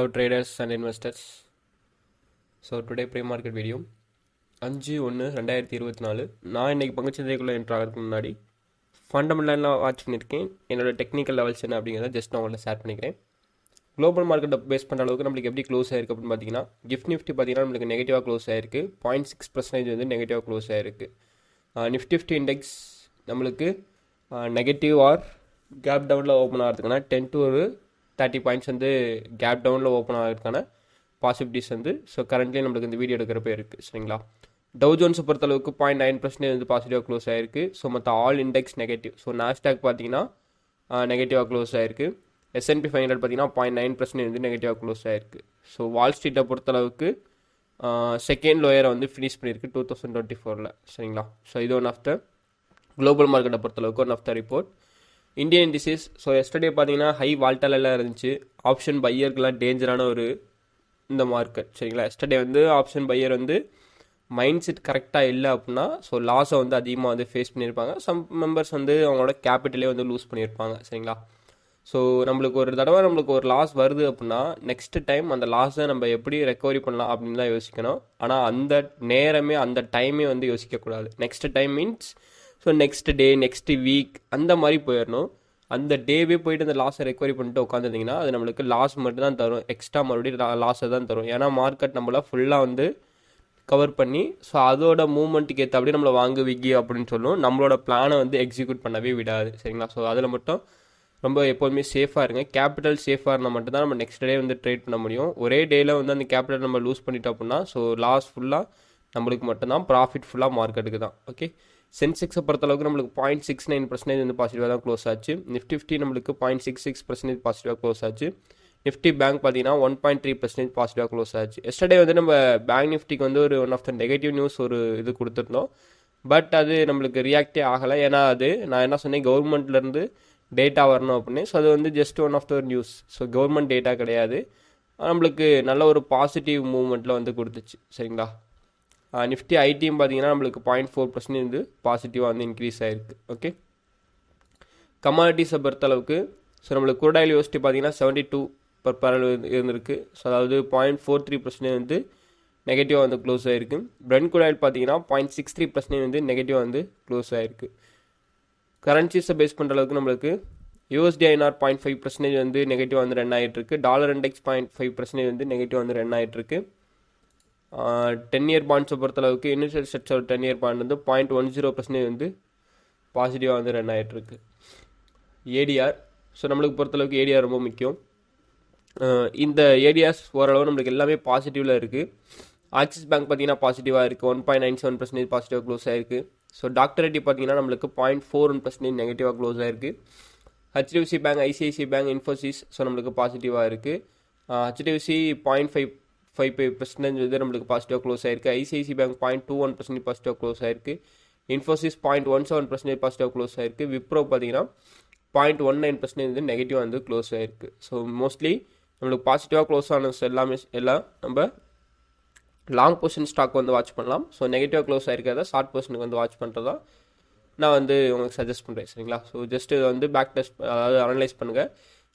Hello traders and investors so today pre market video அஞ்சு ஒன்று ரெண்டாயிரத்தி இருபத்தி நாலு. நான் இன்றைக்கி பங்குச்சந்தைக்குள்ளே என்ட்ரு ஆகிறதுக்கு முன்னாடி ஃபண்டமெண்டலாக வாட்ச் பண்ணியிருக்கேன். என்னோட டெக்னிக்கல் லெவல்ஸ் என்ன அப்படிங்கிறத ஜஸ்ட் நான் உங்களை ஷேர் பண்ணிக்கிறேன். குளோபல் மார்க்கெட்டை பேஸ் பண்ணுற அளவுக்கு நம்மளுக்கு எப்படி க்ளோஸ் ஆயிருக்கு அப்படின்னு பார்த்தீங்கன்னா கிஃப்ட் நிஃப்டி பார்த்தீங்கன்னா நம்மளுக்கு நெகட்டிவாக க்ளோஸ் ஆயிருக்கு. பாயிண்ட் சிக்ஸ் பர்சன்டேஜ் வந்து நெகட்டிவாக க்ளோஸ் ஆயிருக்கு. நிஃப்டி ஃபிஃப்டி இண்டெக்ஸ் நம்மளுக்கு நெகட்டிவ் ஆர் கேப் டவுனில் ஓப்பன் ஆகிறதுக்குன்னா டென் டு ஒரு தேர்ட்டி பாயிண்ட்ஸ் வந்து கேப் டவுனில் ஓப்பன் ஆகிறதுக்கான பாசிபிலிட்டிஸ் வந்து ஸோ கரண்ட்லி நம்மளுக்கு இந்த வீடியோ எடுக்கிறப்ப இருக்குது சரிங்களா? டவு ஜோன்ஸை பொறுத்தளவுக்கு பாயிண்ட் நைன் பர்சன்டேஜ் வந்து பாசிட்டிவாக க்ளோஸ் ஆயிருக்கு. ஸோ மற்ற all index negative so Nasdaq பார்த்தீங்கன்னா நெகட்டிவாக க்ளோஸ் ஆயிருக்கு. S and P five hundred பார்த்தீங்கன்னா பாயிண்ட் நைன் பர்சன்டேஜ் வந்து நெகட்டிவாக க்ளோஸ் ஆயிருக்கு. ஸோ வால் ஸ்ட்ரீட்டை பொறுத்தளவுக்கு செகண்ட் லோயரை வந்து ஃபினிஷ் பண்ணியிருக்கு டூ தௌசண்ட் டுவெண்ட்டி ஃபோரில் சரிங்களா? ஸோ இது ஒன் ஆஃப் த குளோபல் மார்க்கெட்டை பொறுத்தளவுக்கு one of the report Indian disease so yesterday பார்த்தீங்கன்னா ஹை வால்டலெல்லாம் இருந்துச்சு. ஆப்ஷன் பையருக்குலாம் டேஞ்சரான ஒரு இந்த மார்க்கெட் சரிங்களா? எஸ்டர்டே வந்து ஆப்ஷன் பையர் வந்து மைண்ட் செட் கரெக்டாக இல்லை அப்படின்னா ஸோ லாஸை வந்து அதிகமாக வந்து ஃபேஸ் பண்ணியிருப்பாங்க. சம் மெம்பர்ஸ் வந்து அவங்களோட கேபிட்டலே வந்து லூஸ் பண்ணியிருப்பாங்க. சரிங்களா? ஸோ நம்மளுக்கு ஒரு தடவை நம்மளுக்கு ஒரு லாஸ் வருது அப்படின்னா நெக்ஸ்ட் டைம் அந்த லாஸை நம்ம எப்படி ரெக்கவரி பண்ணலாம் அப்படின்னு தான் யோசிக்கணும். ஆனால் அந்த நேரமே அந்த டைமே வந்து யோசிக்கக்கூடாது. Next time means so next day next week அந்த மாதிரி போயிடணும் அந்த டேவே போயிட்டு அந்த லாஸை ரெக்கவரி பண்ணிட்டு உட்காந்துருந்தீங்கன்னா அது நம்மளுக்கு லாஸ் மட்டும் தான் தரும். எக்ஸ்ட்ரா மறுபடியும் லாஸை தான் தரும். ஏன்னா மார்க்கெட் நம்மளாம் ஃபுல்லாக வந்து கவர் பண்ணி ஸோ அதோட மூமெண்ட்டுக்கு ஏற்றபடி நம்மளை வாங்கு விக்கி அப்படின்னு சொல்லும். நம்மளோட பிளானை வந்து எக்ஸிக்யூட் பண்ணவே விடாது. சரிங்களா? ஸோ அதில் மட்டும் ரொம்ப எப்போதுமே சேஃபாக இருங்க. கேபிட்டல் சேஃபாக இருந்தால் மட்டும்தான் நம்ம நெக்ஸ்ட் டே வந்து ட்ரேட் பண்ண முடியும். ஒரே டேயில் வந்து அந்த கேபிட்டல் நம்ம லூஸ் பண்ணிட்டோம் அப்படின்னா ஸோ லாஸ் ஃபுல்லாக நம்மளுக்கு மட்டும்தான் ப்ராஃபிட் ஃபுல்லாக மார்க்கெட்டுக்கு தான். ஓகே சென்செக்ஸை பொறுத்தளவுக்கு நம்மளுக்கு பாயிண்ட் சிக்ஸ் நைன் பர்சன்டேஜ் வந்து பாசிட்டிவாக தான் க்ளோஸ் ஆச்சு. நிஃப்டி ஃபிஃப்டி நம்மளுக்கு பாயிண்ட் சிக்ஸ் சிக்ஸ் பர்சன்டேஜ் பாசிட்டிவாக க்ளோஸ் ஆச்சு. நிஃப்டி பேங்க் பார்த்தீங்கன்னா ஒன் பாயிண்ட் த்ரீ பர்சன்டேஜ் பாசிட்டிவாக க்ளோஸ் ஆச்சு. எஸ்டர்டே வந்து நம்ம பேங்க் நிஃப்டிக்கு வந்து ஒரு one of the negative news ஒரு இது கொடுத்துருந்தோம். பட் அது நம்மளுக்கு ரியாக்டே ஆகலை. ஏன்னா அது நான் என்ன சொன்னேன்? கவர்மெண்ட்லேருந்து டேட்டா வரணும் அப்படின்னு. ஸோ அது வந்து just one of the news so government data கிடையாது. நம்மளுக்கு நல்ல ஒரு பாசிட்டிவ் மூவ்மெண்ட்டில் வந்து கொடுத்துச்சு. சரிங்களா? நிஃப்டி ஐடியும் பார்த்தீங்கன்னா நம்மளுக்கு பாயிண்ட் ஃபோர் பர்சன்ட் வந்து பாசிட்டிவாக வந்து இன்க்ரீஸ் ஆகிருக்கு ஓகே கமாடிட்டிஸை பொறுத்தளவுக்கு ஸோ நம்மளுக்கு குரடாயில் யோசிச்சு பார்த்தீங்கன்னா செவன்ட்டி டூ பர் பரல் இருந்திருக்கு. ஸோ அதாவது பாயிண்ட் ஃபோர் த்ரீ பர்சன்டேஜ் வந்து நெகட்டிவாக வந்து க்ளோஸ் ஆகிருக்கு பிரெண்ட் குடாயில் பார்த்தீங்கன்னா பாயிண்ட் சிக்ஸ் த்ரீ பர்சன்டேஜ் வந்து நெகட்டிவாக வந்து க்ளோஸ் ஆகிருக்கு கரன்சிஸை பேஸ் பண்ணுற அளவுக்கு நம்மளுக்கு USD INR point five percentage வந்து நெகட்டிவாக வந்து ரன் ஆகிட்டு இருக்கு. Dollar index point five percentage வந்து நெகட்டிவ் வந்து ரன் ஆகிட்டு இருக்கு. டென் இயர் பாண்ட்ஸை பொறுத்தளவுக்கு initial structure ten year bond வந்து பாயிண்ட் ஒன் ஜீரோ பர்சன்டேஜ் வந்து பாசிட்டிவாக வந்து ரன் ஆகிட்டுருக்கு ஏடிஆர் ஸோ நம்மளுக்கு பொறுத்தளவுக்கு ஏடிஆர் ரொம்ப முக்கியம். இந்த ஏடிஆர்ஸ் ஓரளவு நம்மளுக்கு எல்லாமே பாசிட்டிவில் இருக்குது ஆக்சிஸ் பேங்க் பார்த்தீங்கன்னா பாசிட்டிவாக இருக்குது one point nine seven percentage பாசிட்டிவாக க்ளோஸ் ஆயிருக்கு. ஸோ டாக்டர் ரெட்டி பார்த்தீங்கன்னா நம்மளுக்கு பாயிண்ட் ஃபோர் ஒன் பர்சன்டேஜ் நெகட்டிவாக க்ளோஸ் ஆயிருக்கு. HDFC bank ICICI bank Infosys so நம்மளுக்கு பாசிட்டிவாக இருக்குது HDFC point five five five percentage வந்து நம்மளுக்கு பாசிட்டிவாக க்ளோஸ் ஆயிருக்கு. ICICI bank point two one percentage பாசிட்டிவாக க்ளோஸ் ஆயிருக்கு. Infosys point one seven percentage பாசிட்டிவாக க்ளோஸ் ஆயிருக்கு. விப்ரோ பார்த்தீங்கன்னா பாயிண்ட் ஒன் நைன் பர்சன்டேஜ் வந்து நெகட்டிவாக வந்து க்ளோஸ் ஆயிருக்கு. ஸோ மோஸ்ட்லி நம்மளுக்கு பாசிட்டிவாக க்ளோஸ் ஆன எல்லாமே எல்லாம் நம்ம லாங் பொசிஷன் ஸ்டாக் வந்து வாட்ச் பண்ணலாம். ஸோ நெகட்டிவாக க்ளோஸ் ஆயிருக்கிறத ஷார்ட் பொசிஷனுக்கு வந்து வாட்ச் பண்ணுறதா நான் வந்து உங்களுக்கு சஜஸ்ட் பண்ணுறேன் சரிங்களா? ஸோ ஜஸ்ட் இதை வந்து பேக் டெஸ்ட் அதாவது அனலைஸ் பண்ணுங்கள்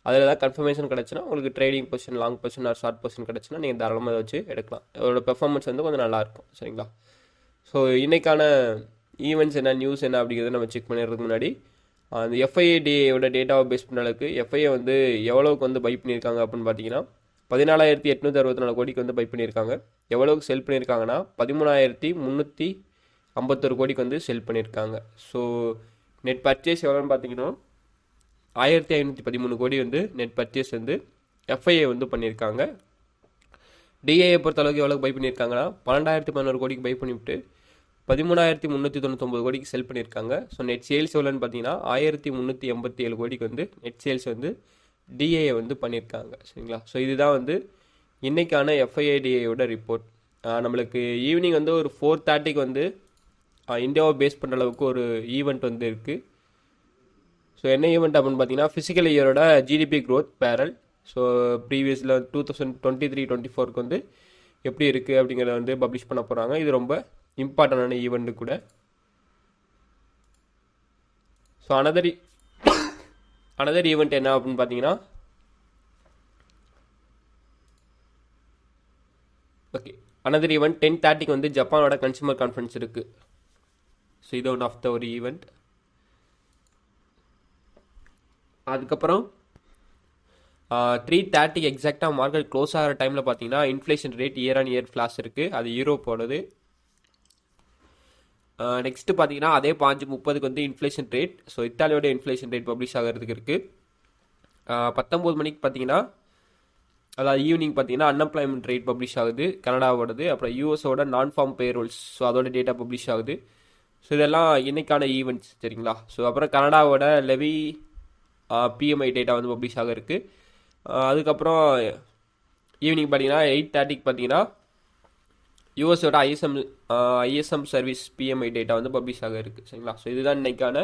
அதில் ஏதாவது கன்ஃபர்மேஷன் கிடச்சுன்னா உங்களுக்கு trading position long position or short position கிடச்சுன்னா நீங்கள் தாராளமாக அதை வச்சு எடுக்கலாம். அதோட பெர்ஃபார்மன்ஸ் வந்து கொஞ்சம் நல்லாயிருக்கும் சரிங்களா? ஸோ இன்றைக்கான ஈவெண்ட்ஸ் என்ன நியூஸ் என்ன அப்படிங்கிறத நம்ம செக் பண்ணிடுறதுக்கு முன்னாடி அந்த எஃப்ஐஏடியோட டேட்டாவை பேஸ் பண்ண அளவுக்கு எஃப்ஐஏ வந்து எவ்வளோக்கு வந்து பை பண்ணியிருக்காங்க அப்படின்னு பார்த்தீங்கன்னா பதினாலாயிரத்தி எட்நூற்றி அறுபத்தி நாலு கோடிக்கு வந்து பை பண்ணியிருக்காங்க. எவ்வளோக்கு செல் பண்ணியிருக்காங்கன்னா பதிமூணாயிரத்தி முந்நூற்றி ஐம்பத்தொரு கோடிக்கு வந்து செல் பண்ணியிருக்காங்க. ஸோ நெட் பர்ச்சேஸ் எவ்வளோன்னு பார்த்தீங்கன்னா ஆயிரத்தி ஐநூற்றி பதிமூணு கோடி வந்து நெட் பர்ச்சேஸ் வந்து எஃப்ஐஏ வந்து பண்ணியிருக்காங்க. டிஏஏ பொறுத்த அளவுக்கு எவ்வளோ பை பண்ணியிருக்காங்கன்னா பன்னெண்டாயிரத்தி பதினோரு கோடிக்கு பை பண்ணிவிட்டு பதிமூணாயிரத்தி முந்நூற்றி தொண்ணூத்தொம்பது கோடிக்கு செல் பண்ணியிருக்காங்க. ஸோ நெட் சேல்ஸ் எவ்வளோன்னு பார்த்தீங்கன்னா ஆயிரத்தி முந்நூற்றி எண்பத்தி ஏழு கோடிக்கு வந்து நெட் சேல்ஸ் வந்து டிஏஏ வந்து பண்ணியிருக்காங்க. சரிங்களா? ஸோ இதுதான் வந்து இன்றைக்கான எஃப்ஐஏடிஏயோட ரிப்போர்ட் நம்மளுக்கு ஈவினிங் வந்து ஒரு ஃபோர் தேர்ட்டிக்கு வந்து இந்தியாவை பேஸ் பண்ணுற அளவுக்கு ஒரு ஈவெண்ட் வந்து இருக்குது ஸோ என்ன ஈவெண்ட் அப்படின்னு பார்த்தீங்கன்னா ஃபிசிக்கல் இயரோட GDP growth barrel so ப்ரீவியஸில் two thousand twenty three twenty ஃபோருக்கு வந்து எப்படி இருக்குது அப்படிங்கிறத வந்து பப்ளிஷ் பண்ண போகிறாங்க இது ரொம்ப இம்பார்ட்டண்டான ஈவெண்ட்டு கூட. ஸோ அனதர் அனதர் ஈவெண்ட் என்ன அப்படின்னு பார்த்தீங்கன்னா ஓகே அனதர் ஈவெண்ட் டென் தேர்ட்டிக்கு வந்து ஜப்பானோட கன்சூமர் கான்ஃபரன்ஸ் இருக்குது ஸோ இது ஒன் ஆஃப் த ஒரு ஈவெண்ட் அதுக்கப்புறம் த்ரீ தேர்ட்டிக்கு எக்ஸாக்டாக மார்க்கெட் க்ளோஸ் ஆகிற டைமில் பார்த்தீங்கன்னா inflation rate year on year flash இருக்குது அது யூரோப்போடது நெக்ஸ்ட்டு பார்த்தீங்கன்னா அதே பாஞ்சு முப்பதுக்கு வந்து இன்ஃப்ளேஷன் ரேட் ஸோ இத்தாலியோட இன்ஃப்ளேஷன் ரேட் பப்ளிஷ் ஆகிறதுக்கு இருக்குது பத்தொம்போது மணிக்கு பார்த்தீங்கன்னா அதாவது ஈவினிங் பார்த்தீங்கன்னா அன்எம்ப்ளாய்மெண்ட் ரேட் பப்ளிஷ் ஆகுது. கனடாவோடது அப்புறம் யூஎஸோட நான் ஃபார்ம் பேரோல்ஸ் ஸோ அதோட டேட்டா பப்ளிஷ் ஆகுது. ஸோ இதெல்லாம் இன்னைக்கான ஈவெண்ட்ஸ் சரிங்களா? ஸோ அப்புறம் கனடாவோட லெவி பிஎம்ஐ டேட்டா வந்து பப்ளிஷ் ஆக இருக்குது அதுக்கப்புறம் ஈவினிங் பார்த்தீங்கன்னா எயிட் தேர்ட்டிக்கு பார்த்தீங்கன்னா யூஎஸோட ISM ISM service PMI data வந்து பப்ளிஷ் ஆக இருக்குது சரிங்களா? ஸோ இதுதான் இன்னைக்கான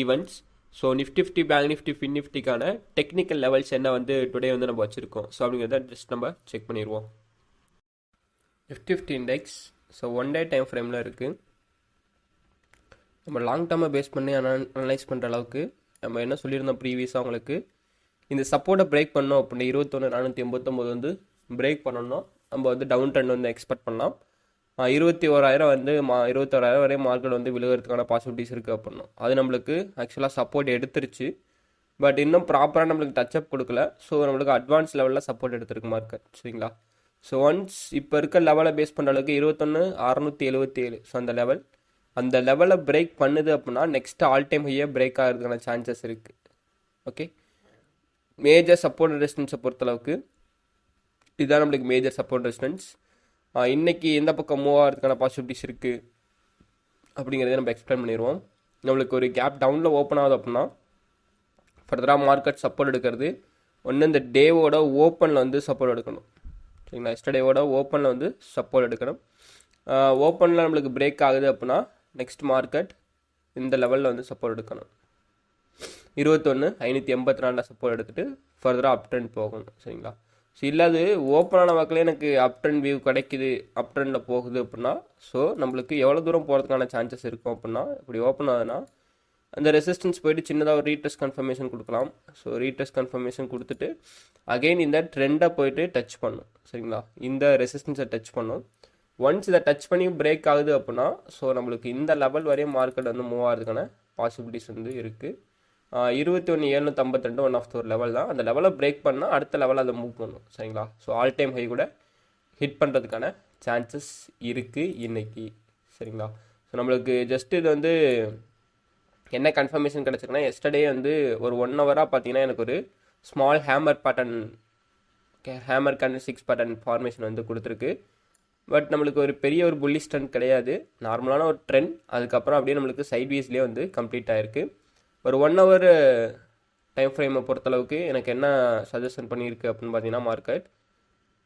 events so Nifty fifty bank Nifty fin நிஃப்டிக்கான technical levels என்ன வந்து டுடே வந்து நம்ம வச்சுருக்கோம். ஸோ அப்படிங்கிறத ஜஸ்ட் நம்ம செக் பண்ணிடுவோம். Nifty fifty index so one day time ஃப்ரேமில் இருக்குது நம்ம லாங் டேர்மை பேஸ் பண்ணி அனலைஸ் பண்ணுற அளவுக்கு நம்ம என்ன சொல்லியிருந்தோம் ப்ரீவியஸாக உங்களுக்கு? இந்த சப்போர்ட்டை பிரேக் பண்ணோம் அப்படின்னா இருபத்தொன்று நானூற்றி எண்பத்தொம்போது வந்து பிரேக் பண்ணணும் நம்ம வந்து டவுன் ட்ரெண்ட் வந்து எக்ஸ்பெக்ட் பண்ணலாம். இருபத்தி ஓராயிரம் வந்து மா இருபத்தோராயிரம் வரையும் மார்க்கெட் வந்து விழுகிறதுக்கான பாசிபிலிட்டிஸ் இருக்குது அப்படின்னா அது நம்மளுக்கு ஆக்சுவலாக சப்போர்ட் எடுத்துருச்சு. பட் இன்னும் ப்ராப்பராக நம்மளுக்கு டச்சப் கொடுக்கல. ஸோ நம்மளுக்கு அட்வான்ஸ் லெவலில் சப்போர்ட் எடுத்திருக்கு மார்க்கெட் சரிங்களா? ஸோ ஒன்ஸ் இப்போ இருக்க லெவலை பேஸ் பண்ணுற அளவுக்கு இருபத்தொன்று அறநூற்றி எழுபத்தி ஏழு ஸோ அந்த லெவல் அந்த லெவலை பிரேக் பண்ணுது அப்படின்னா நெக்ஸ்ட் ஆல் டைம் ஹையாக பிரேக் ஆகிறதுக்கான சான்சஸ் இருக்குது ஓகே மேஜர் சப்போர்ட் ரெசிஸ்டன்ஸை பொறுத்தளவுக்கு இதுதான் நம்மளுக்கு மேஜர் சப்போர்ட் ரெசிஸ்டன்ஸ் இன்னைக்கு எந்த பக்கம் மூவ் ஆகிறதுக்கான பாசிபிலிட்டிஸ் இருக்குது அப்படிங்கிறத நம்ம எக்ஸ்பிளைன் பண்ணிடுவோம். நம்மளுக்கு ஒரு கேப் டவுனில் ஓப்பன் ஆகுது அப்படின்னா ஃபர்தராக மார்க்கெட் சப்போர்ட் எடுக்கிறது ஒன்று இந்த டேவோட ஓப்பனில் வந்து சப்போர்ட் எடுக்கணும். சரிங்களா? எஸ்டர்டேவோட ஓப்பனில் வந்து சப்போர்ட் எடுக்கணும். ஓப்பனில் நம்மளுக்கு பிரேக் ஆகுது அப்படின்னா நெக்ஸ்ட் மார்க்கெட் இந்த லெவலில் வந்து சப்போர்ட் எடுக்கணும். இருபத்தொன்று ஐநூற்றி எண்பத்தி நாலில் சப்போர்ட் எடுத்துகிட்டு ஃபர்தராக அப் ட்ரெண்ட் போகணும் சரிங்களா? ஸோ இல்லாது ஓப்பனான வாக்கில் எனக்கு அப் ட்ரெண்ட் வியூ கிடைக்குது அப் ட்ரெண்டில் போகுது அப்படின்னா ஸோ நம்மளுக்கு எவ்வளோ தூரம் போகிறதுக்கான சான்சஸ் இருக்கும் அப்படின்னா இப்படி ஓப்பன் ஆகுதுன்னா அந்த ரெசிஸ்டன்ஸ் போயிட்டு சின்னதாக ஒரு ரீடெஸ்ட் கன்ஃபர்மேஷன் கொடுக்கலாம். ஸோ ரீடெஸ்ட் கன்ஃபர்மேஷன் கொடுத்துட்டு அகெயின் இந்த ட்ரெண்டை போயிட்டு டச் பண்ணும் சரிங்களா? இந்த ரெசிஸ்டன்ஸை டச் பண்ணும் ஒன்ஸ் இதை டச் பண்ணி பிரேக் ஆகுது அப்படின்னா ஸோ நம்மளுக்கு இந்த லெவல் வரையும் மார்க்கெட் வந்து மூவ் ஆகிறதுக்கான பாசிபிலிட்டிஸ் வந்து இருக்குது இருபத்தி ஒன்று ஏழ்நூற்றி ரெண்டு ஒன் ஆஃப் த ஒரு லெவல் தான். அந்த லெவலை பிரேக் பண்ணால் அடுத்த லெவலில் அதை மூவ் பண்ணும் சரிங்களா? ஸோ ஆல் டைம் ஹை கூட ஹிட் பண்ணுறதுக்கான சான்சஸ் இருக்குது இன்னைக்கு சரிங்களா? ஸோ நம்மளுக்கு ஜஸ்ட் இது வந்து என்ன கன்ஃபர்மேஷன் கிடச்சிருக்குன்னா எஸ்டர்டே வந்து ஒரு ஒன் ஹவராக பார்த்தீங்கன்னா எனக்கு ஒரு small hammer pattern hammer candle six pattern formation வந்து கொடுத்துருக்கு. பட் நம்மளுக்கு ஒரு பெரிய ஒரு புள்ளி ட்ரெண்ட் கிடையாது. நார்மலான ஒரு ட்ரெண்ட் அதுக்கப்புறம் அப்படியே நம்மளுக்கு சைட்வேஸ்லேயே வந்து கம்ப்ளீட் ஆகிருக்கு ஒரு ஒன் ஹவர் டைம் ஃப்ரேமை பொறுத்தளவுக்கு எனக்கு என்ன சஜஷன் பண்ணியிருக்கு அப்படின்னு பார்த்தீங்கன்னா மார்க்கெட்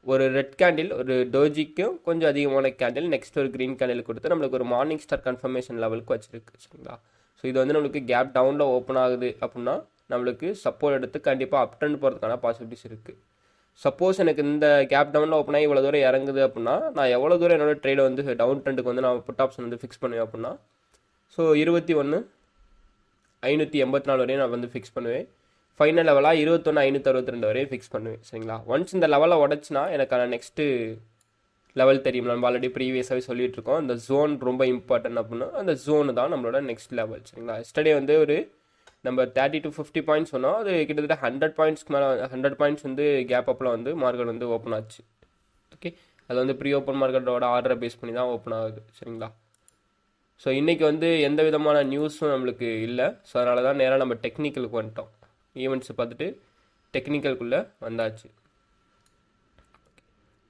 ஒரு ரெட் கேண்டில் ஒரு டோஜிக்கும் கொஞ்சம் அதிகமான கேண்டில் நெக்ஸ்ட் ஒரு க்ரீன் கேண்டில் கொடுத்து நம்மளுக்கு ஒரு மார்னிங் ஸ்டார் கன்ஃபர்மேஷன் லெவலுக்கு வச்சுருக்கு சரிங்களா? ஸோ இது வந்து நம்மளுக்கு கேப் டவுனில் ஓப்பன் ஆகுது அப்படின்னா நம்மளுக்கு சப்போர்ட் எடுத்து கண்டிப்பாக அப் ட்ரெண்ட் போகிறதுக்கான பாசிபிலிட்டிஸ் இருக்குது சப்போஸ் எனக்கு இந்த கேப் டவுனில் ஓப்பன் ஆகி இவ்வளோ தூரம் இறங்குது அப்படின்னா நான் எவ்வளோ தூரம் என்னோடய ட்ரேடை வந்து டவுன் ட்ரெண்டுக்கு வந்து நான் புட் ஆப்ஷன் வந்து ஃபிக்ஸ் பண்ணுவேன் அப்படின்னா ஸோ இருபத்தி ஒன்று ஐநூற்றி எண்பத்தி நாலு வரையும் நான் வந்து ஃபிக்ஸ் பண்ணுவேன். ஃபைனல் லெவலாக இருபத்தொன்று ஐநூற்றி அறுபத்தி ரெண்டு வரையும் ஃபிக்ஸ் பண்ணுவேன் சரிங்களா? ஒன்ஸ் இந்த லெவலை உடச்சுனா எனக்கான நெக்ஸ்ட்டு லெவல் தெரியும் நம்ம ஆல்ரெடி ப்ரீவியஸாகவே சொல்லிட்டு இருக்கோம். அந்த ஜோன் ரொம்ப இம்பார்ட்டன்ட் அப்படின்னா அந்த ஜோனு தான் நம்மளோட நெக்ஸ்ட் லெவல் சரிங்களா? எஸ்டர்டே வந்து ஒரு நம்ம தேர்ட்டி டு ஃபிஃப்டி பாயிண்ட்ஸ் சொன்னோம் அது கிட்டத்தட்ட ஹண்ட்ரட் பாயிண்ட்ஸ்க்கு மேலே ஹண்ட்ரட் பாயிண்ட்ஸ் வந்து கேப் அப்பில் வந்து மார்க்கெட் வந்து ஓப்பன் ஆச்சு. ஓகே அது வந்து ப்ரீ ஓப்பன் மார்க்கெட்டோட ஆர்டரை பேஸ் பண்ணி தான் ஓப்பன் ஆகுது. சரிங்களா? ஸோ இன்றைக்கி வந்து எந்த விதமான நியூஸும் நம்மளுக்கு இல்லை. ஸோ அதனால தான் நேராக நம்ம டெக்னிக்கலுக்கு வந்துட்டோம். ஈவெண்ட்ஸை பார்த்துட்டு டெக்னிக்கலுக்குள்ளே வந்தாச்சு.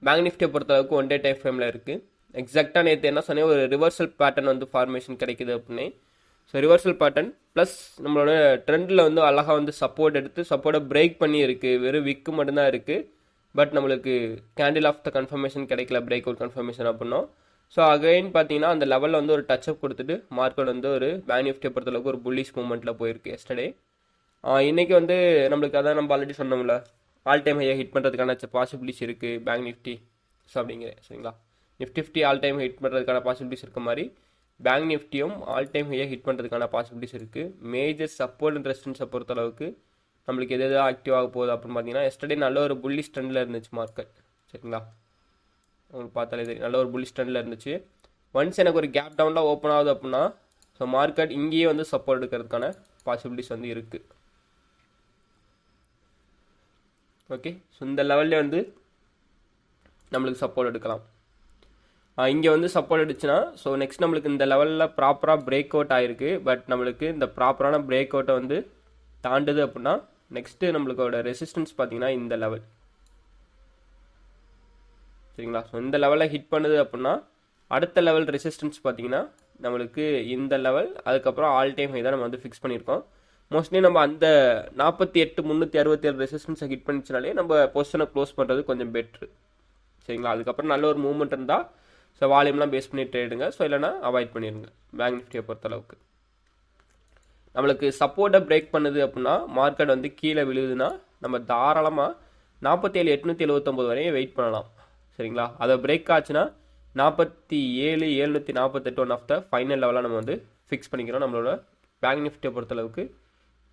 பேங்க் நிஃப்டியை பொறுத்தளவுக்கு ஒன் டே டைம் ஃப்ரேமில் இருக்குது எக்ஸாக்டாக நேற்று என்ன சொன்னேன்? ஒரு ரிவர்சல் பேட்டர்ன் வந்து ஃபார்மேஷன் கிடைக்குது அப்படின்னு ஸோ ரிவர்சல் பேட்டர்ன் ப்ளஸ் நம்மளோட ட்ரெண்டில் வந்து அழகாக வந்து சப்போர்ட் எடுத்து சப்போர்ட்டை பிரேக் பண்ணி இருக்குது வெறும் விக்கு மட்டும்தான் இருக்குது பட் நம்மளுக்கு கேண்டில் ஆஃப் த கன்ஃபர்மேஷன் கிடைக்கல பிரேக் அவுட் கன்ஃபர்மேஷன் அப்படின்னா. ஸோ அகைன் பார்த்தீங்கன்னா அந்த லெவலில் வந்து ஒரு டச்சப் கொடுத்துட்டு மார்க்கெட் வந்து ஒரு பேங்க் நிஃப்டியை பொறுத்தளவுக்கு ஒரு புல்லிஷ் மூமெண்ட்டில் போயிருக்கு எஸ்டர்டே இன்றைக்கி வந்து நம்மளுக்கு அதான் நம்ம ஆல்ரெடி சொன்னோம்ல. ஆல் டைம் ஹையாக ஹிட் பண்ணுறதுக்கான பாசிபிலிட்டிஸ் இருக்குது பேங்க் நிஃப்டி ஸோ அப்படிங்கிறேன் சரிங்களா? Nifty fifty all time hit பண்ணுறதுக்கான பாசிபிலிட்டிஸ் இருக்க மாதிரி. பேங்க் நிஃப்டியும் ஆல் டைம் ஹையாக ஹிட் பண்ணுறதுக்கான பாசிபிலிட்டிஸ் இருக்குது மேஜர் சப்போர்ட் அண்ட் ரெசிஸ்டன்ஸை பொறுத்தளவுக்கு நம்மளுக்கு எது எதாவது ஆக்டிவ் ஆக போகுது அப்படின்னு பார்த்தீங்கன்னா எஸ்டர்டே நல்ல ஒரு புள்ளி ஸ்டண்டில் இருந்துச்சு மார்க்கெட் சரிங்களா? உங்களுக்கு பார்த்தாலே தெரியும். நல்ல ஒரு புள்ளி ஸ்டண்டில் இருந்துச்சு. ஒன்ஸ் எனக்கு ஒரு கேப் டவுனில் ஓப்பன் ஆகுது அப்படின்னா ஸோ மார்க்கெட் இங்கேயே வந்து சப்போர்ட் எடுக்கிறதுக்கான பாசிபிலிட்டிஸ் வந்து இருக்குது ஓகே ஸோ இந்த லெவல்லே வந்து நம்மளுக்கு சப்போர்ட் எடுக்கலாம். இங்கே வந்து சப்போர்ட் அடிச்சுன்னா ஸோ நெக்ஸ்ட் நம்மளுக்கு இந்த லெவலில் ப்ராப்பராக பிரேக் அவுட் ஆகிருக்கு பட் நம்மளுக்கு இந்த ப்ராப்பரான பிரேக் அவுட்டை வந்து தாண்டுது அப்படின்னா நெக்ஸ்ட்டு நம்மளுக்கோட ரெசிஸ்டன்ஸ் பார்த்தீங்கன்னா இந்த லெவல் சரிங்களா? ஸோ இந்த லெவலில் ஹிட் பண்ணுது அப்படின்னா அடுத்த லெவல் ரெசிஸ்டன்ஸ் பார்த்தீங்கன்னா நம்மளுக்கு இந்த லெவல் அதுக்கப்புறம் ஆல் டைம் ஹை தான் நம்ம வந்து ஃபிக்ஸ் பண்ணியிருக்கோம். மோஸ்ட்லி நம்ம அந்த நாற்பத்தி எட்டு முந்நூற்றி அறுபத்தி ஏழு ரெசிஸ்டன்ஸை ஹிட் பண்ணிச்சுனாலே நம்ம பொசிஷனை க்ளோஸ் பண்ணுறது கொஞ்சம் பெட்ரு சரிங்களா? அதுக்கப்புறம் நல்ல ஒரு மூவ்மெண்ட் இருந்தால் ஸோ வால்யூம்லாம் பேஸ் பண்ணி ட்ரேடுங்க ஸோ இல்லைனா அவாய்ட் பண்ணிடுங்க. பேங்க் நிஃப்டியை பொறுத்தளவுக்கு. நம்மளுக்கு சப்போர்ட்டை பிரேக் பண்ணுது அப்படின்னா மார்க்கெட் வந்து கீழே விழுதுன்னா நம்ம தாராளமாக நாற்பத்தேழு எட்நூற்றி எழுபத்தொம்போது வரையும் வெயிட் பண்ணலாம். சரிங்களா? அதை பிரேக் ஆச்சுன்னா நாற்பத்தி ஏழு ஏழ்நூற்றி நாற்பத்தெட்டு ஒன் ஆஃப் த ஃபைனல் லெவலாக நம்ம வந்து ஃபிக்ஸ் பண்ணிக்கிறோம் நம்மளோட பேங்க் நிஃப்டியை பொறுத்தளவுக்கு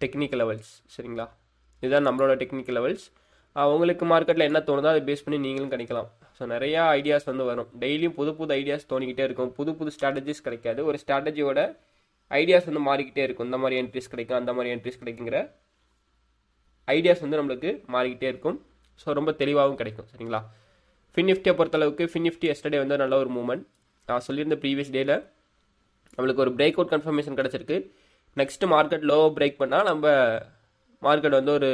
டெக்னிக்கல் லெவல்ஸ் சரிங்களா? இதுதான் நம்மளோட டெக்னிக்கல் லெவல்ஸ் உங்களுக்கு மார்க்கெட்டில் என்ன தோணுதோ அதை பேஸ் பண்ணி நீங்களும் கணிக்கலாம். ஸோ நிறையா ஐடியாஸ் வந்து வரும். டெய்லியும் புது புது ஐடியாஸ் தோணிக்கிட்டே இருக்கும். புது புது ஸ்ட்ராட்டஜிஸ் கிடைக்காது. ஒரு ஸ்ட்ராட்டஜியோட ஐடியாஸ் வந்து மாறிக்கிட்டே இருக்கும். இந்த மாதிரி என்ட்ரிஸ் கிடைக்கும் அந்த மாதிரி என்ட்ரிஸ் கிடைக்குங்கிற ஐடியாஸ் வந்து நம்மளுக்கு மாறிக்கிட்டே இருக்கும். ஸோ ரொம்ப தெளிவாகவும் கிடைக்கும். சரிங்களா? ஃபின் நிஃப்டியை பொறுத்தளவுக்கு ஃபின் நிஃப்டி எஸ்டர்டே வந்து நல்ல ஒரு மூமெண்ட் நான் சொல்லியிருந்த ப்ரீவியஸ் டேயில் நம்மளுக்கு ஒரு பிரேக் அவுட் கன்ஃபர்மேஷன் கிடச்சிருக்கு. நெக்ஸ்ட் மார்க்கெட் லோ பிரேக் பண்ணால் நம்ம மார்க்கெட் வந்து ஒரு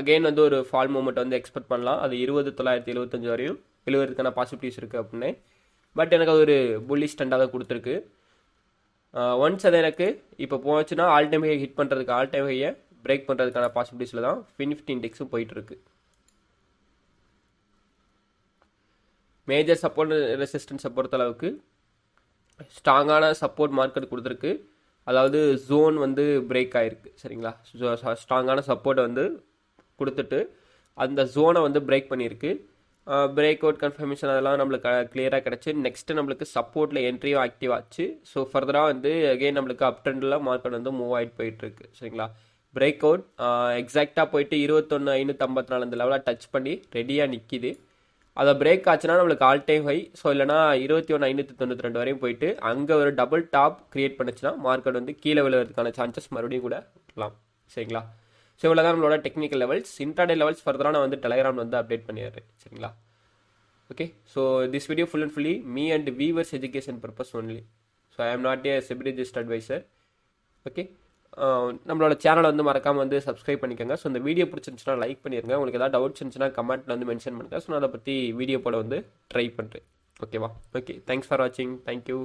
அகெயின் வந்து ஒரு ஃபால் மூமெண்ட் வந்து எக்ஸ்பெக்ட் பண்ணலாம். அது இருபது தொள்ளாயிரத்தி எழுபத்தஞ்சு வரையும் எழுவதுக்கான பாசிபிலிட்டிஸ் இருக்குது அப்படின்னு. பட் எனக்கு அது ஒரு புள்ளி ஸ்டண்டாக தான் கொடுத்துருக்கு. ஒன்ஸ் அது எனக்கு இப்போ போச்சுன்னா ஆல் டைம் ஹை ஹிட் பண்ணுறதுக்கு ஆல் டைம் ஹையை பிரேக் பண்ணுறதுக்கான பாசிபிலிட்டிஸில் தான் ஃபினிஃப்டி இண்டெக்ஸும் போயிட்டுருக்கு. மேஜர் சப்போர்ட் ரெசிஸ்டன்ஸை பொறுத்தளவுக்கு ஸ்ட்ராங்கான சப்போர்ட் மார்க்கெட் கொடுத்துருக்கு. அதாவது ஜோன் வந்து பிரேக் ஆகிருக்கு சரிங்களா? ஸ்ட்ராங்கான சப்போர்ட்டை வந்து கொடுத்துட்டு அந்த ஜோனை வந்து பிரேக் பண்ணியிருக்கு. பிரேக் அவுட் கன்ஃபர்மேஷன் அதெல்லாம் நம்மளுக்கு கிளியராக கிடச்சி நெக்ஸ்ட்டு நம்மளுக்கு சப்போர்ட்டில் என்ட்ரியும் ஆக்டிவ் ஆச்சு. ஸோ ஃபர்தராக வந்து அகெயின் நம்மளுக்கு அப் ட்ரெண்டில் மார்க்கெட் வந்து மூவ் ஆகிட்டு போயிட்டுருக்கு சரிங்களா? பிரேக் அவுட் எக்ஸாக்டாக போயிட்டு இருபத்தொன்று ஐநூற்றம்பத்தி நாலு அந்த லெவலாக டச் பண்ணி ரெடியாக நிற்கிது அதை பிரேக் ஆச்சுன்னா நம்மளுக்கு ஆல் டைம் ஹை ஸோ இல்லைனா இருபத்தி ஒன்று ஐநூற்றி தொண்ணூற்றி ரெண்டு வரையும் போயிட்டு அங்கே ஒரு டபுள் டாப் க்ரியேட் பண்ணுச்சுன்னா மார்க்கெட் வந்து கீழே விழுவதுக்கான சான்சஸ் மறுபடியும் கூட இருக்கலாம் சரிங்களா? ஸோ இவ்வளோ தான் நம்மளோட டெக்னிக்கல் லெவல்ஸ் இன்டர்டே லெவல்ஸ் ஃபர்தராக நான் வந்து டெலகிராம் வந்து அப்டேட் பண்ணிடுறேன். சரிங்களா? Okay so this video full and fully me and viewers education purpose only so I am not a SEBI registered adviser okay நம்மளோட சேனலை வந்து மறக்காமல் வந்து சப்ஸ்கிரைப் பண்ணிக்கோங்க. ஸோ இந்த வீடியோ பிடிச்சிருந்துச்சுன்னா லைக் பண்ணிடுங்க. உங்களுக்கு ஏதாவது டவுட்ஸ் இருந்துச்சுன்னா கமெண்ட்டில் வந்து மென்ஷன் பண்ணுங்கள் ஸோ நான் அதை பற்றி வீடியோ போட வந்து ட்ரை பண்ணுறேன் ஓகேவா ஓகே தேங்க்ஸ் ஃபார் வாட்சிங் தேங்க்யூ